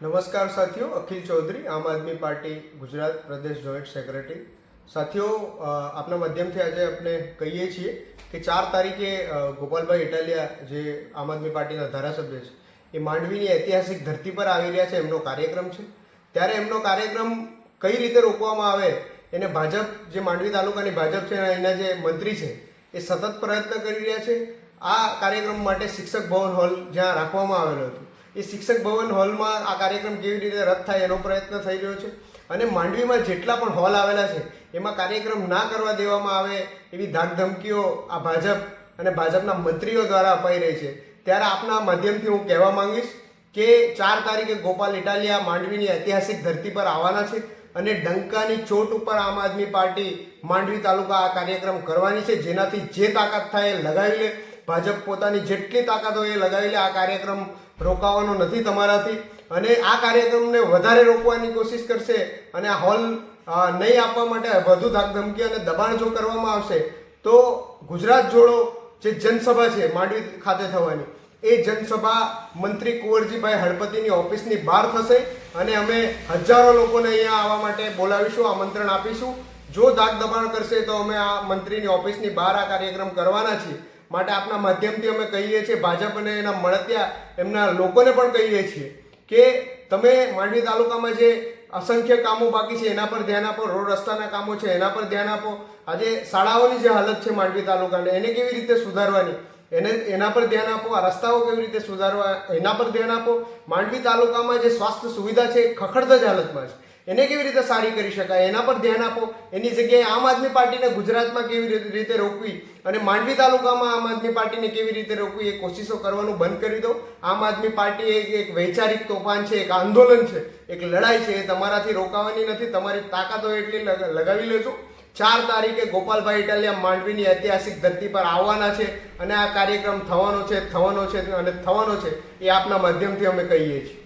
નમસ્કાર સાથીઓ, અખિલ ચૌધરી, આમ આદમી પાર્ટી, ગુજરાત પ્રદેશ જોઈન્ટ સેક્રેટરી. સાથીઓ આપના માધ્યમથી આજે આપણે કહીએ છીએ કે ચાર તારીખે ગોપાલભાઈ ઇટાલિયા જે આમ આદમી પાર્ટીના ધારાસભ્ય છે, એ માંડવીની ઐતિહાસિક ધરતી પર આવી રહ્યા છે. એમનો કાર્યક્રમ છે. ત્યારે એમનો કાર્યક્રમ કઈ રીતે રોકવામાં આવે, એને ભાજપ, જે માંડવી તાલુકાની ભાજપ છે એના જે મંત્રી છે, એ સતત પ્રયત્ન કરી રહ્યા છે. આ કાર્યક્રમ માટે શિક્ષક ભવન હોલ જ્યાં રાખવામાં આવેલો હતો. એ શિક્ષક ભવન હોલમાં આ કાર્યક્રમ કેવી રીતે રદ થાય એનો પ્રયત્ન થઈ રહ્યો છે. અને માંડવીમાં જેટલા પણ હોલ આવેલા છે, એમાં કાર્યક્રમ ના કરવા દેવામાં આવે એવી ધાકધમકીઓ આ ભાજપ અને ભાજપના મંત્રીઓ દ્વારા અપાઈ રહી છે. ત્યારે આપના માધ્યમથી હું કહેવા માંગીશ કે ચાર તારીખે ગોપાલ ઇટાલિયા માંડવીની ઐતિહાસિક ધરતી પર આવવાના છે અને ડંકાની ચોટ ઉપર આમ આદમી પાર્ટી માંડવી તાલુકા આ કાર્યક્રમ કરવાની છે, જેનાથી જે તાકાત થાય એ લગાવી લે. ભાજપ પોતાની જેટલી તાકાત એ લગાવીને આ કાર્યક્રમ રોકાવાનો નથી તમારાથી. અને આ કાર્યક્રમને વધારે રોકવાની કોશિશ કરશે અને આ હોલ નહીં આપવા માટે વધુ ધાકધમકી અને દબાણ જો કરવામાં આવશે, તો ગુજરાત જોડો જે જનસભા છે માંડવી ખાતે થવાની, એ જનસભા મંત્રી કુંવરજીભાઈ હળપતિની ઓફિસની બહાર થશે અને અમે હજારો લોકોને અહીંયા આવવા માટે બોલાવીશું, આમંત્રણ આપીશું. જો દાગ દબાણ કરશે તો અમે આ મંત્રીની ઓફિસની બહાર આ કાર્યક્રમ કરવાના છીએ. માટે આપના માધ્યમથી અમે કહીએ છીએ, ભાજપ અને એના મળતિયા એમના લોકોને પણ કહીએ છીએ કે તમે માંડવી તાલુકામાં જે અસંખ્ય કામો બાકી છે, એના પર ધ્યાન આપો, રોડ રસ્તાના કામો છે, એના પર ધ્યાન આપો. આજે શાળાઓની જે હાલત છે માંડવી તાલુકાને, એને કેવી રીતે સુધારવાની? એને, એના પર ધ્યાન આપો, આ રસ્તાઓ કેવી રીતે સુધારવા, એના પર ધ્યાન આપો? માંડવી તાલુકામાં જે સ્વાસ્થ્ય સુવિધા છે ખખડતા જ હાલતમાં છે. એને કેવી રીતે સારી કરી શકાય? એના પર ધ્યાન આપો. એની જગ્યાએ આમ આદમી પાર્ટીને ગુજરાતમાં કેવી રીતે- રોકવી અને માંડવી તાલુકામાં આમ આદમી પાર્ટીને કેવી રીતે રોકવી એ કોશિશો કરવાનું બંધ કરી દો. આમ આદમી પાર્ટી એક એક વૈચારિક તોફાન છે, એક આંદોલન છે, એક લડાઈ છે, એ તમારાથી રોકાવાની નથી. તમારી તાકાતો એટલી લગ- લગાવી લેજો. ચાર તારીખે ગોપાલભાઈ ઇટાલિયા માંડવીની ઐતિહાસિક ધરતી પર આવવાના છે અને આ કાર્યક્રમ થવાનો છે થવાનો છે અને થવાનો છે એ આપના માધ્યમથી અમે કહીએ છીએ.